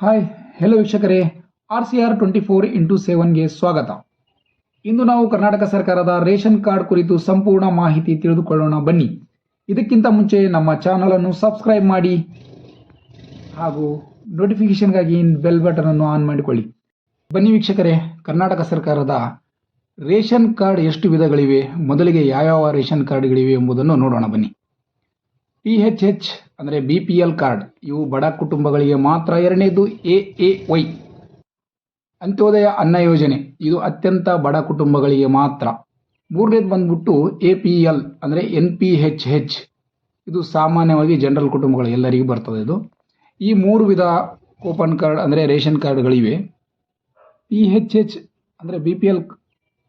Hi hello ವೀಕ್ಷಕರೇ. R C R twenty four into ಸೆವೆನ್ಗೆ ಸ್ವಾಗತ. ಇಂದು ನಾವು ಕರ್ನಾಟಕ ಸರ್ಕಾರದ ರೇಷನ್ ಕಾರ್ಡ್ ಕುರಿತು ಸಂಪೂರ್ಣ ಮಾಹಿತಿ ತಿಳಿದುಕೊಳ್ಳೋಣ. ಬನ್ನಿ. ಇದಕ್ಕಿಂತ ಮುಂಚೆ ನಮ್ಮ ಚಾನಲನ್ನು ಸಬ್ಸ್ಕ್ರೈಬ್ ಮಾಡಿ. ಹಾಗೂ ನೋಟಿಫಿಕೇಷನ್ಗಾಗಿ ಬೆಲ್ ಬಟನ್ ಅನ್ನು ಆನ್ ಮಾಡಿಕೊಳ್ಳಿ. ಬನ್ನಿ ವೀಕ್ಷಕರೇ, ಕರ್ನಾಟಕ ಸರ್ಕಾರದ ರೇಷನ್ ಕಾರ್ಡ್ ಎಷ್ಟು ವಿಧಗಳಿವೆ? ಮೊದಲಿಗೆ ಯಾವ್ಯಾವ ರೇಷನ್ ಕಾರ್ಡ್ಗಳಿವೆ ಎಂಬುದನ್ನು ನೋಡೋಣ. ಬನ್ನಿ. ಪಿ ಎಚ್ ಎಚ್ ಅಂದರೆ ಬಿ ಪಿ ಎಲ್ ಕಾರ್ಡ್ ಇವು ಬಡ ಕುಟುಂಬಗಳಿಗೆ ಮಾತ್ರ ಎರಡನೇದು ಎ ಎ ವೈ ಅಂತ್ಯೋದಯ ಅನ್ನ ಯೋಜನೆ, ಇದು ಅತ್ಯಂತ ಬಡ ಕುಟುಂಬಗಳಿಗೆ ಮಾತ್ರ. ಮೂರನೇದು ಬಂದ್ಬಿಟ್ಟು ಎ ಪಿ ಎಲ್ ಅಂದರೆ ಎನ್ ಪಿ ಹೆಚ್ ಹೆಚ್ ಇದು ಸಾಮಾನ್ಯವಾಗಿ ಜನರಲ್ ಕುಟುಂಬಗಳು ಎಲ್ಲರಿಗೂ ಬರ್ತದೆ ಇದು. ಈ ಮೂರು ವಿಧ ಕೂಪನ್ ಕಾರ್ಡ್ ಅಂದರೆ ರೇಷನ್ ಕಾರ್ಡ್ಗಳಿವೆ. ಪಿ ಹೆಚ್ ಹೆಚ್ ಅಂದರೆ ಬಿ ಪಿ ಎಲ್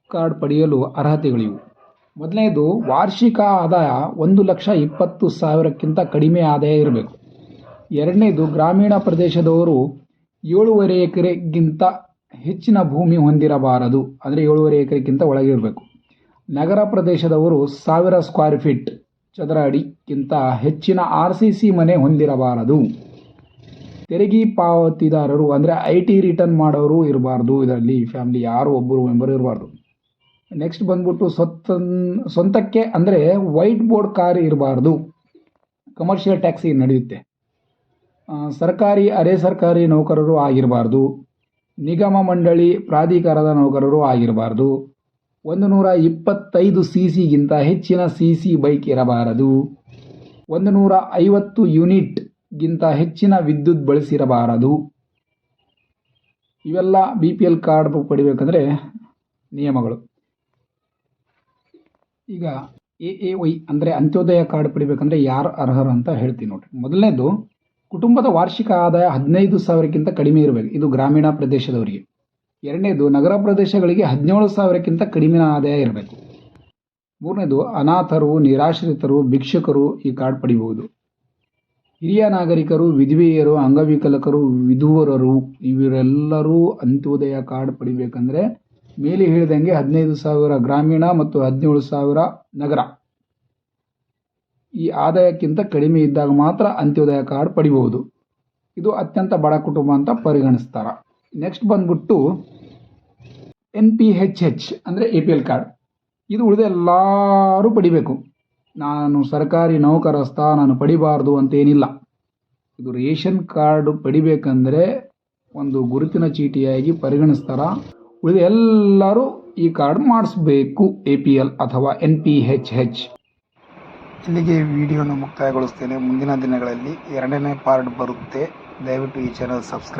ಕಾರ್ಡ್ ಪಡೆಯಲು ಅರ್ಹತೆಗಳಿವು. ಮೊದಲನೇದು, ವಾರ್ಷಿಕ ಆದಾಯ ಒಂದು ಲಕ್ಷ ಇಪ್ಪತ್ತು ಸಾವಿರಕ್ಕಿಂತ ಕಡಿಮೆ ಆದಾಯ ಇರಬೇಕು. ಎರಡನೇದು, ಗ್ರಾಮೀಣ ಪ್ರದೇಶದವರು ಏಳೂವರೆ ಎಕರೆಗಿಂತ ಹೆಚ್ಚಿನ ಭೂಮಿ ಹೊಂದಿರಬಾರದು. ಅಂದರೆ ಏಳೂವರೆ ಎಕರೆಗಿಂತ ಒಳಗೆ ಇರಬೇಕು. ನಗರ ಪ್ರದೇಶದವರು ಸಾವಿರ ಸ್ಕ್ವೇರ್ ಫೀಟ್ ಚದರ ಅಡಿಗಿಂತ ಹೆಚ್ಚಿನ ಆರ್ ಸಿ ಸಿ ಮನೆ ಹೊಂದಿರಬಾರದು. ತೆರಿಗೆ ಪಾವತಿದಾರರು ಅಂದರೆ ಐ ಟಿ ರಿಟರ್ನ್ ಮಾಡೋರು ಇರಬಾರ್ದು. ಇದರಲ್ಲಿ ಫ್ಯಾಮಿಲಿ ಯಾರು ಒಬ್ಬರು ಮೆಂಬರ್ ಇರಬಾರ್ದು. ನೆಕ್ಸ್ಟ್ ಬಂದ್ಬಿಟ್ಟು ಸ್ವತ್ತ ಸ್ವಂತಕ್ಕೆ ಅಂದರೆ ವೈಟ್ ಬೋರ್ಡ್ ಕಾರ್ ಇರಬಾರ್ದು. ಕಮರ್ಷಿಯಲ್ ಟ್ಯಾಕ್ಸಿ ನಡೆಯುತ್ತೆ. ಸರ್ಕಾರಿ, ಅರೆ ಸರ್ಕಾರಿ ನೌಕರರು ಆಗಿರಬಾರ್ದು. ನಿಗಮ ಮಂಡಳಿ ಪ್ರಾಧಿಕಾರದ ನೌಕರರು ಆಗಿರಬಾರ್ದು. ಒಂದು ನೂರ ಇಪ್ಪತ್ತೈದು ಸಿ ಸಿಗಿಂತ ಹೆಚ್ಚಿನ ಸಿ ಸಿ ಬೈಕ್ ಇರಬಾರದು. ಒಂದು ನೂರ ಐವತ್ತು ಯೂನಿಟ್ಗಿಂತ ಹೆಚ್ಚಿನ ವಿದ್ಯುತ್ ಬಳಸಿರಬಾರದು. ಇವೆಲ್ಲ ಬಿ ಪಿ ಎಲ್ ಕಾರ್ಡ್ ಪಡಿಬೇಕಂದ್ರೆ ನಿಯಮಗಳು. ಈಗ ಎ ಎ ವೈ ಅಂದರೆ ಅಂತ್ಯೋದಯ ಕಾರ್ಡ್ ಪಡಿಬೇಕಂದ್ರೆ ಯಾರು ಅರ್ಹರು ಅಂತ ಹೇಳ್ತೀನಿ ನೋಡ್ರಿ. ಮೊದಲನೇದು, ಕುಟುಂಬದ ವಾರ್ಷಿಕ ಆದಾಯ ಹದಿನೈದು ಸಾವಿರಕ್ಕಿಂತ ಕಡಿಮೆ ಇರಬೇಕು. ಇದು ಗ್ರಾಮೀಣ ಪ್ರದೇಶದವರಿಗೆ. ಎರಡನೇದು, ನಗರ ಪ್ರದೇಶಗಳಿಗೆ ಹದಿನೇಳು ಸಾವಿರಕ್ಕಿಂತ ಕಡಿಮೆ ಆದಾಯ ಇರಬೇಕು. ಮೂರನೇದು, ಅನಾಥರು, ನಿರಾಶ್ರಿತರು, ಭಿಕ್ಷುಕರು ಈ ಕಾರ್ಡ್ ಪಡಿಬಹುದು. ಹಿರಿಯ ನಾಗರಿಕರು, ವಿಧವೆಯರು, ಅಂಗವಿಕಲಕರು, ವಿಧುವರರು, ಇವರೆಲ್ಲರೂ ಅಂತ್ಯೋದಯ ಕಾರ್ಡ್ ಪಡಿಬೇಕಂದ್ರೆ ಮೇಲೆ ಹೇಳಿದಂಗೆ ಹದಿನೈದು ಸಾವಿರ ಗ್ರಾಮೀಣ ಮತ್ತು ಹದಿನೇಳು ಸಾವಿರ ನಗರ. ಈ ಆದಾಯಕ್ಕಿಂತ ಕಡಿಮೆ ಇದ್ದಾಗ ಮಾತ್ರ ಅಂತ್ಯೋದಯ ಕಾರ್ಡ್ ಪಡಿಬಹುದು. ಇದು ಅತ್ಯಂತ ಬಡ ಕುಟುಂಬ ಅಂತ ಪರಿಗಣಿಸ್ತಾರ. ನೆಕ್ಸ್ಟ್ ಬಂದ್ಬಿಟ್ಟು ಎನ್ ಪಿ ಹೆಚ್ ಹೆಚ್ ಅಂದರೆ ಎ ಪಿ ಎಲ್ ಕಾರ್ಡ್ ಇದು ಉಳಿದ ಎಲ್ಲರೂ ಪಡಿಬೇಕು. ನಾನು ಸರ್ಕಾರಿ ನೌಕರಸ್ಥ ನಾನು ಪಡಿಬಾರ್ದು ಅಂತೇನಿಲ್ಲ. ಇದು ರೇಷನ್ ಕಾರ್ಡ್ ಪಡಿಬೇಕಂದ್ರೆ ಒಂದು ಗುರುತಿನ ಚೀಟಿಯಾಗಿ ಪರಿಗಣಿಸ್ತಾರ. ಉಳಿದ ಎಲ್ಲರೂ ಈ ಕಾರ್ಡ್ ಮಾಡಿಸ್ಬೇಕು ಎ ಪಿ ಎಲ್ ಅಥವಾ ಎನ್ ಪಿ ಹೆಚ್ ಹೆಚ್ ಇಲ್ಲಿಗೆ ವಿಡಿಯೋನ ಮುಕ್ತಾಯಗೊಳಿಸ್ತೇನೆ. ಮುಂದಿನ ದಿನಗಳಲ್ಲಿ ಎರಡನೇ ಪಾರ್ಟ್ ಬರುತ್ತೆ. ದಯವಿಟ್ಟು ಈ ಚಾನಲ್ ಸಬ್ಸ್ಕ್ರೈಬ್